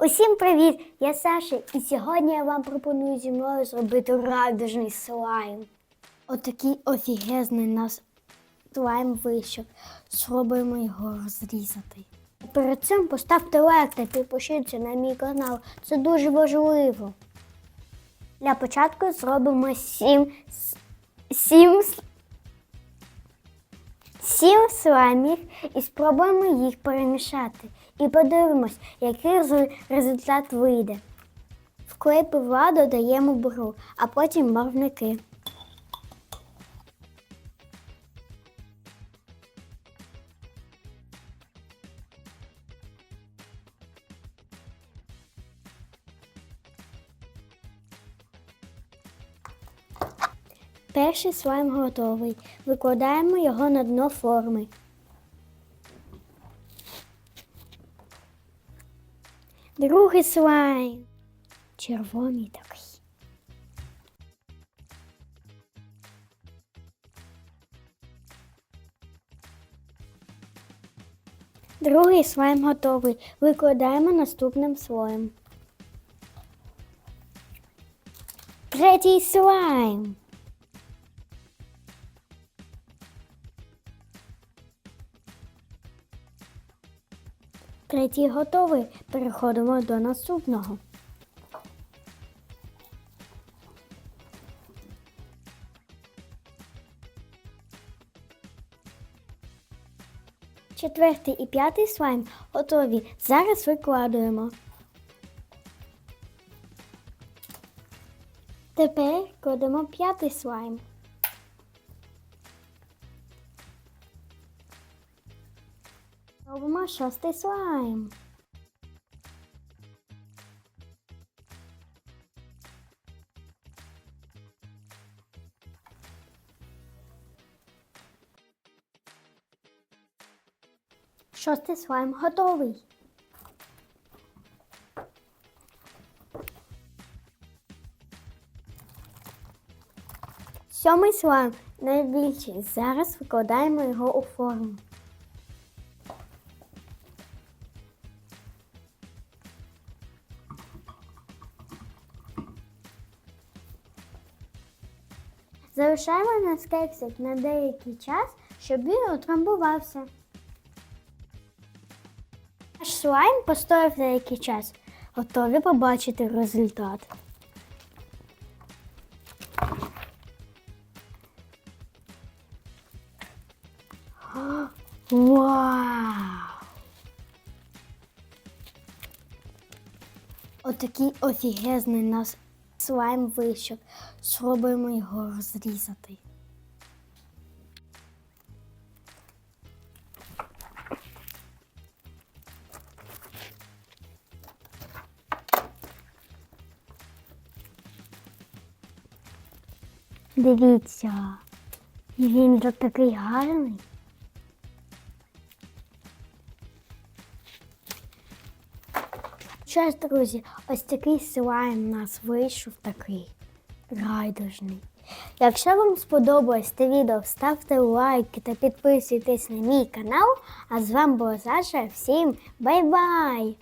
Усім привіт! Я Саша, і сьогодні я вам пропоную зі мною зробити радужний слайм. Отакий офігезний нас слайм вийшов. Спробуємо його розрізати. Перед цим поставте лайк та підпишіться на мій канал. Це дуже важливо. Для початку зробимо сім, с- сім, с- сім слаймів і спробуємо їх перемішати. І подивимось, який результат вийде. В клей пива додаємо буру, а потім барвники. Перший слайм готовий. Викладаємо його на дно форми. Другий слайм. Червоний такий. Другий слайм готовий. Викладаємо наступним слоєм. Третій слайм. Третій готовий. Переходимо до наступного. Четвертий і п'ятий слайм готові. Зараз викладуємо. Тепер кладемо п'ятий слайм. Робимо шостий слайм. Шостий слайм готовий. Сьомий слайм найбільший. Зараз викладаємо його у форму. Залишаємо наш кексик на деякий час, щоб він утрамбувався. Наш слайм постояв деякий час. Готові побачити результат. Вау! Отакий офігезний нас слайм вийшов. Спробуємо його розрізати. Дивіться, він же такий гарний. Що ж, друзі, ось такий слайм у нас вийшов такий райдужний. Якщо вам сподобалось це відео, ставте лайки та підписуйтесь на мій канал. А з вами була Саша. Всім бай-бай!